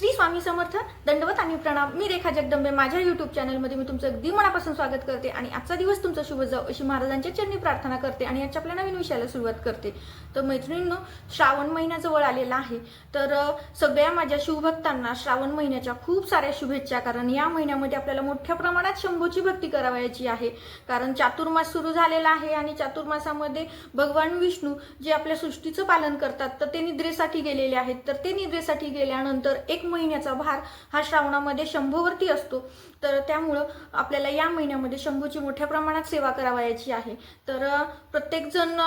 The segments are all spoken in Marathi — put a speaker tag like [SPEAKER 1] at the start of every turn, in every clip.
[SPEAKER 1] श्री स्वामी समर्थ दंडवत आणि प्रणाम. मी रेखा जगदंबे. माझ्या युट्यूब चॅनलमध्ये मी तुमचं अगदी मनापासून स्वागत करते आणि आजचा दिवस तुमचा शुभ जाऊ अशी महाराजांच्या चरणी प्रार्थना करते आणि आजच्या आपल्या नवीन विषयाला सुरुवात करते. तर मैत्रिणींनो श्रावण महिना जवळ आलेला आहे. तर सगळ्या माझ्या शिवभक्तांना श्रावण महिन्याच्या खूप साऱ्या शुभेच्छा. कारण या महिन्यामध्ये आपल्याला मोठ्या प्रमाणात शंभूची भक्ती करावयाची आहे. कारण चातुर्मास सुरू झालेला आहे आणि चातुर्मासामध्ये भगवान विष्णू जे आपल्या सृष्टीचं पालन करतात तर ते निद्रेसाठी गेलेले आहेत. तर ते निद्रेसाठी गेल्यानंतर एक महिन्याचा भार हा श्रावणामध्ये शंभूवरती असतो. तर त्यामुळं आपल्याला या महिन्यामध्ये शंभूची मोठ्या प्रमाणात सेवा करावयाची आहे. तर प्रत्येकजण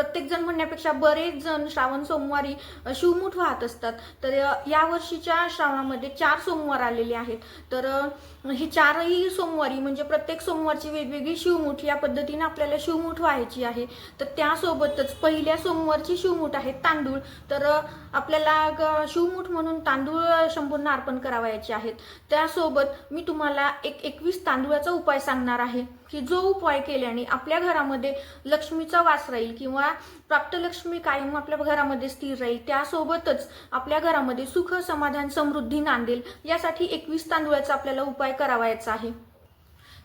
[SPEAKER 1] प्रत्येकजण म्हणण्यापेक्षा बरेच जण श्रावण सोमवारी शिवमूठ वाहत असतात. तर यावर्षीच्या या वर्षीच्या श्रावणामध्ये चार सोमवार आलेले आहेत. तर हे ही चारही सोमवारी म्हणजे प्रत्येक सोमवारची वेगवेगळी शिवमूठ या पद्धतीने आपल्याला शिवमुठ व्हायची आहे. तर त्यासोबतच पहिल्या सोमवारची शिवमूठ आहे तांदूळ. तर आपल्याला ग- म्हणून तांदूळ शंभूंना अर्पण करावायचे आहेत. त्यासोबत मी तुम्हाला एक एकवीस तांदूळाचा उपाय सांगणार आहे. की जो उपाय केल्याने आपल्या घरामध्ये लक्ष्मीचा वास राहील किंवा प्राप्त लक्ष्मी कायम आपल्या घरामध्ये स्थिर राहील त्यासोबतच आपल्या घरामध्ये सुख समाधान समृद्धी नांदेल यासाठी एकवीस तांदूळाचा आपल्याला उपाय करावायचा आहे.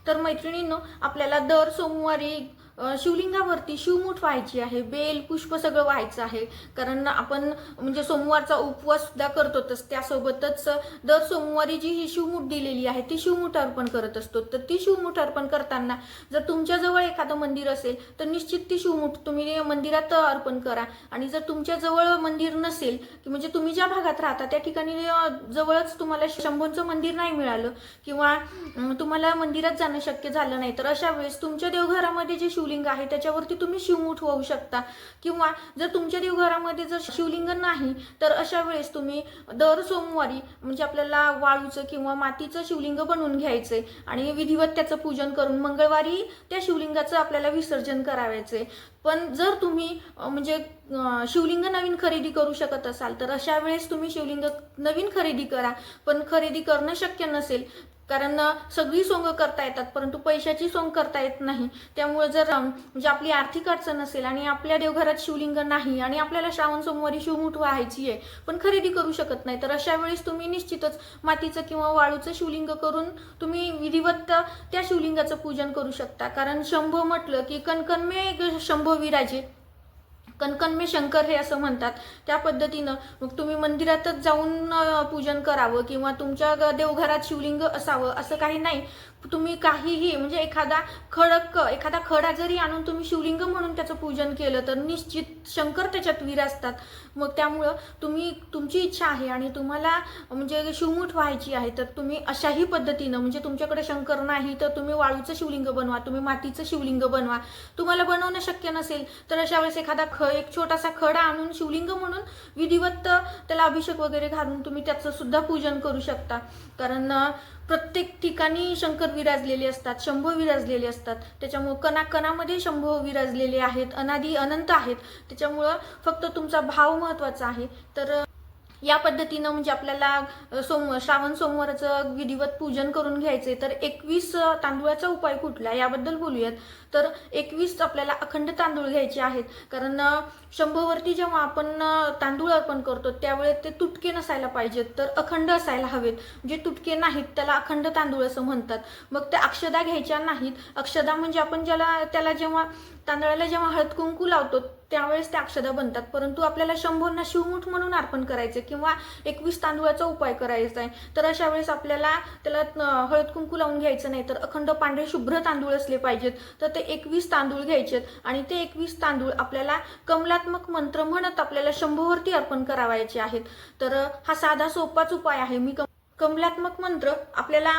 [SPEAKER 1] तर मैत्रिणींनो आपल्याला दर सोमवारी शिवलिंगावरती शिवमूठ व्हायची आहे बेल पुष्प सगळं व्हायचं आहे. कारण आपण म्हणजे सोमवारचा उपवास सुद्धा करतोच त्यासोबतच दर सोमवारी जी ही शिवमूठ दिलेली आहे ती शिवमुठ अर्पण करत असतो. तर ती शिवमुठ अर्पण करताना जर तुमच्याजवळ एखादं मंदिर असेल तर निश्चित ती शिवमुठ तुम्ही मंदिरात अर्पण करा. आणि जर तुमच्याजवळ मंदिर नसेल की म्हणजे तुम्ही ज्या भागात राहता त्या ठिकाणी जवळच तुम्हाला शंभूंचं मंदिर नाही मिळालं किंवा तुम्हाला मंदिरात जाणं शक्य झालं नाही तर अशा वेळेस तुमच्या देवघरामध्ये जे शिव शिवलिंग आहे त्याच्यावरती तुम्ही शिवमूठ होऊ शकता. किंवा जर तुमच्या देवघरामध्ये जर शिवलिंग नाही तर अशा वेळेस तुम्ही दर सोमवारी म्हणजे आपल्याला वाळूचं किंवा मातीचं शिवलिंग बनवून घ्यायचंय आणि विधिवत त्याचं पूजन करून मंगळवारी त्या शिवलिंगाचं आपल्याला विसर्जन करावायचंय पण जर तुम्ही म्हणजे शिवलिंग नवीन खरेदी करू शकत असाल तर अशा वेळेस तुम्ही शिवलिंग नवीन खरेदी करा. पण खरेदी करणं शक्य नसेल कारण सगळी सोंग करता येतात परंतु पैशाची सोंग करता येत नाही. त्यामुळे जर म्हणजे आपली आर्थिक अडचण असेल आणि आपल्या देवघरात शिवलिंग नाही आणि आपल्याला श्रावण सोमवारी शिवमुठ व्हायची आहे पण खरेदी करू शकत नाही तर अशा वेळेस तुम्ही निश्चितच मातीचं किंवा वाळूचं शिवलिंग करून तुम्ही विधिवत त्या शिवलिंगाचं पूजन करू शकता. कारण शंभो म्हटलं की कणकणमे शंभो विराजे. कणकणमे शंकर हे असं म्हणतात. त्या पद्धतीनं मग तुम्ही मंदिरातच जाऊन पूजन करावं किंवा तुमच्या देवघरात शिवलिंग असावं असं काही नाही. तुम्ही काहीही म्हणजे एखादा खडक एखादा खडा जरी आणून तुम्ही शिवलिंग म्हणून त्याचं पूजन केलं तर निश्चित शंकर त्याच्यात विराजतात मग त्यामुळं तुम्ही तुमची इच्छा आहे आणि तुम्हाला म्हणजे शिवमूठ व्हायची आहे तर तुम्ही अशाही पद्धतीनं म्हणजे तुमच्याकडे शंकर नाही तर तुम्ही वाळूचं शिवलिंग बनवा तुम्ही मातीचं शिवलिंग बनवा. तुम्हाला बनवणं शक्य नसेल तर अशा वेळेस एखादा ख एक छोटासा खडा आणून शिवलिंग म्हणून विधिवत त्याला अभिषेक वगैरे घालून तुम्ही त्याचं सुद्धा पूजन करू शकता. कारण प्रत्येक ठिकाणी शंकर विराजलेले असतात शंभो विराजलेले असतात. त्याच्यामुळं कणाकणामध्ये शंभो विराजलेले आहेत अनादी अनंत आहेत. त्याच्यामुळं फक्त तुमचा भाव महत्त्वाचा आहे. तर या पद्धतीनं म्हणजे आपल्याला सोम श्रावण सोमवाराचं विधिवत पूजन करून घ्यायचे तर एकवीस तांदूळाचा उपाय कुठला याबद्दल बोलूयात. तर एकवीस आपल्याला अखंड तांदूळ घ्यायचे आहेत. कारण शंभवरती जेव्हा आपण तांदूळ अर्पण करतो त्यावेळेस ते तुटके नसायला पाहिजेत. तर अखंड असायला हवेत. जे तुटके नाहीत त्याला अखंड तांदूळ असं म्हणतात. मग त्या अक्षदा घ्यायच्या नाहीत. अक्षदा म्हणजे आपण ज्याला त्याला जेव्हा तांदळाला जेव्हा हळद कुंकू लावतो त्यावेळेस त्या अक्षदा बनतात. परंतु आपल्याला शंभरना शिवमुठ म्हणून अर्पण करायचे किंवा एकवीस तांदूळाचा उपाय करायचा आहे तर अशा वेळेस आपल्याला त्याला हळद कुंकू लावून घ्यायचं नाही तर अखंड पांढरे शुभ्र तांदूळ असले पाहिजेत तर ते एकवीस तांदूळ घ्यायचेत आणि ते एकवीस तांदूळ आपल्याला कमलात्मक मंत्र म्हणत आपल्याला शंभूवरती अर्पण करावायचे आहेत. तर हा साधा सोपाच उपाय आहे. मी कम- कमलात्मक मंत्र आपल्याला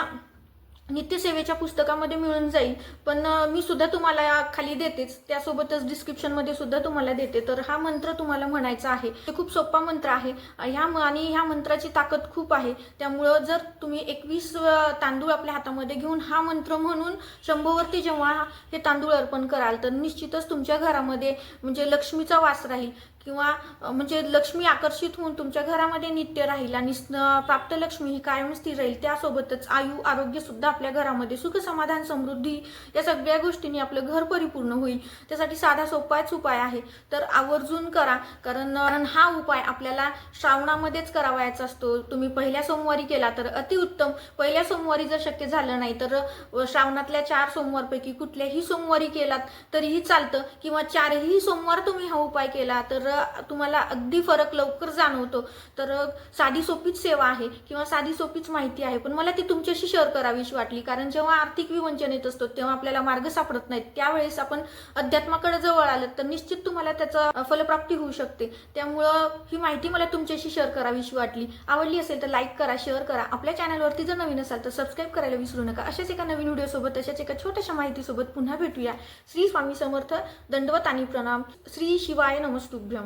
[SPEAKER 1] नित्यसेवेच्या पुस्तकामध्ये मिळून जाईल. पण मी सुद्धा तुम्हाला खाली देतेच. त्यासोबतच डिस्क्रिप्शनमध्ये सुद्धा तुम्हाला देते. तर हा मंत्र तुम्हाला म्हणायचा आहे. ते खूप सोपा मंत्र आहे. ह्या म- आणि ह्या मंत्राची ताकद खूप आहे. त्यामुळं जर तुम्ही एकवीस तांदूळ आपल्या हातामध्ये घेऊन हा मंत्र म्हणून शंभूवरती जेव्हा हे तांदूळ अर्पण कराल तर निश्चितच तुमच्या घरामध्ये म्हणजे लक्ष्मीचा वास राहील. किंवा म्हणजे लक्ष्मी आकर्षित होऊन तुमच्या घरामध्ये नित्य राहील आणि प्राप्त लक्ष्मी ही कायम स्थिर राहील. त्यासोबतच आयु आरोग्य सुद्धा आपल्या घरामध्ये सुख समाधान समृद्धी या सगळ्या गोष्टींनी आपलं घर परिपूर्ण होईल. त्यासाठी साधा सोपाच उपाय आहे. तर आवर्जून करा. कारण हा उपाय आपल्याला श्रावणामध्येच करावायचा असतो. तुम्ही पहिल्या सोमवारी केला तर अतिउत्तम पहिल्या सोमवारी जर शक्य झालं नाही तर श्रावणातल्या चार सोमवारपैकी कुठल्याही सोमवारी केलात तरीही चालतं. किंवा चारही सोमवार तुम्ही हा उपाय केला तर तुम्हाला अगदी फरक लवकर जाणवतो. तर साधी सोपीच सेवा आहे किंवा साधी सोपीच माहिती आहे पण मला ती तुमच्याशी शेअर करावीशी वाटली. कारण जेव्हा आर्थिक विवंचन येत असतो तेव्हा आपल्याला मार्ग सापडत नाहीत. त्यावेळेस आपण अध्यात्माकडे जवळ आलं तर निश्चित तुम्हाला त्याचं फलप्राप्ती होऊ शकते. त्यामुळं ही माहिती मला तुमच्याशी शेअर करावीशी वाटली. आवडली असेल तर लाईक करा शेअर करा. आपल्या चॅनलवरती जर नवीन असाल तर सबस्क्राईब करायला विसरू नका. अशाच एका नवीन व्हिडिओसोबत अशाच एका छोट्याशा माहितीसोबत पुन्हा भेटूया. श्री स्वामी समर्थ दंडवत आणि प्रणाम. श्री शिवाय नमस्तुभ्यम.